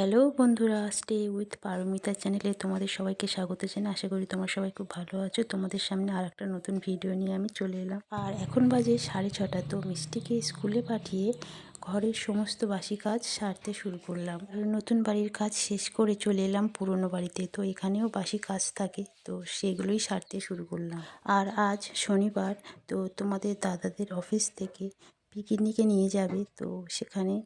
Hello বন্ধুরা stay with Paromita চ্যানেলে তোমাদের সবাইকে স্বাগত জানাই। আশা করি তোমরা সবাই খুব ভালো আছো। তোমাদের সামনে আর একটা নতুন ভিডিও নিয়ে আমি চলে এলাম। আর এখন বাজে সাড়ে ছটা, তো মিষ্টিকে স্কুলে পাঠিয়ে ঘরের সমস্ত বাসি কাজ সারতে শুরু করলাম। নতুন বাড়ির কাজ শেষ করে চলে এলাম পুরনো বাড়িতে। তো এখানেও বাসি কাজ থাকে, তো সেগুলোই সারতে শুরু করলাম। আর আজ শনিবার, তো তোমাদের দাদাদের অফিস থেকে পিকনিকে নিয়ে যাবে, তো সেখানে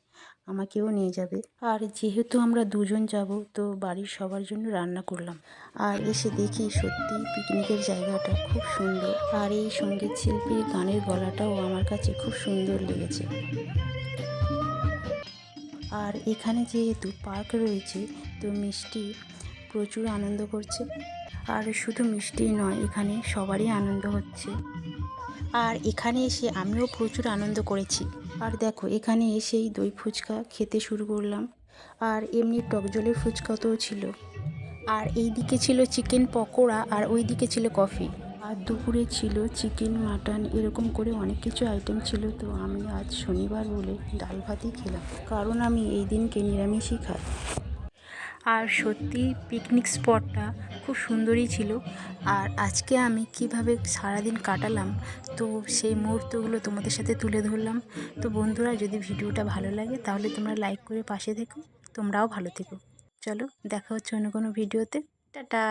আমাকেও নিয়ে যাবে। আর যেহেতু আমরা দুজন যাব, তো বাড়ির সবার জন্য রান্না করলাম। আর এসে দেখি সত্যি পিকনিকের জায়গাটা খুব সুন্দর। আর এই সংগীত শিল্পীর গানের গলাটাও আমার কাছে খুব সুন্দর লেগেছে। আর এখানে যেহেতু পার্ক রয়েছে, তো মিষ্টি প্রচুর আনন্দ করছে। আর শুধু মিষ্টিই নয়, এখানে সবারই আনন্দ হচ্ছে। আর এখানে এসে আমিও প্রচুর আনন্দ করেছি। আর দেখো, এখানে এসেই দই ফুচকা খেতে শুরু করলাম। আর এমনি টক জলের ফুচকা তো ছিল। আর এই দিকে ছিল চিকেন পকোড়া আর ওই দিকে ছিল কফি। আর দুপুরে ছিল চিকেন, মাটন, এরকম করে অনেক কিছু আইটেম ছিল। তো আমি আজ শনিবার বলে ডাল ভাতই খেলাম। কারণ আমি এই দিনকে নিরামিষই খাই। আর সত্যি পিকনিক স্পটটা খুব সুন্দরই ছিল। আর আজকে আমি কীভাবে সারাদিন কাটালাম, তো সেই মুহূর্তগুলো তোমাদের সাথে তুলে ধরলাম। তো বন্ধুরা, যদি ভিডিওটা ভালো লাগে তাহলে তোমরা লাইক করে পাশে থেকো, তোমরাও ভালো থেকো। চলো, দেখা হচ্ছে অন্য কোনো ভিডিওতে। টাটা!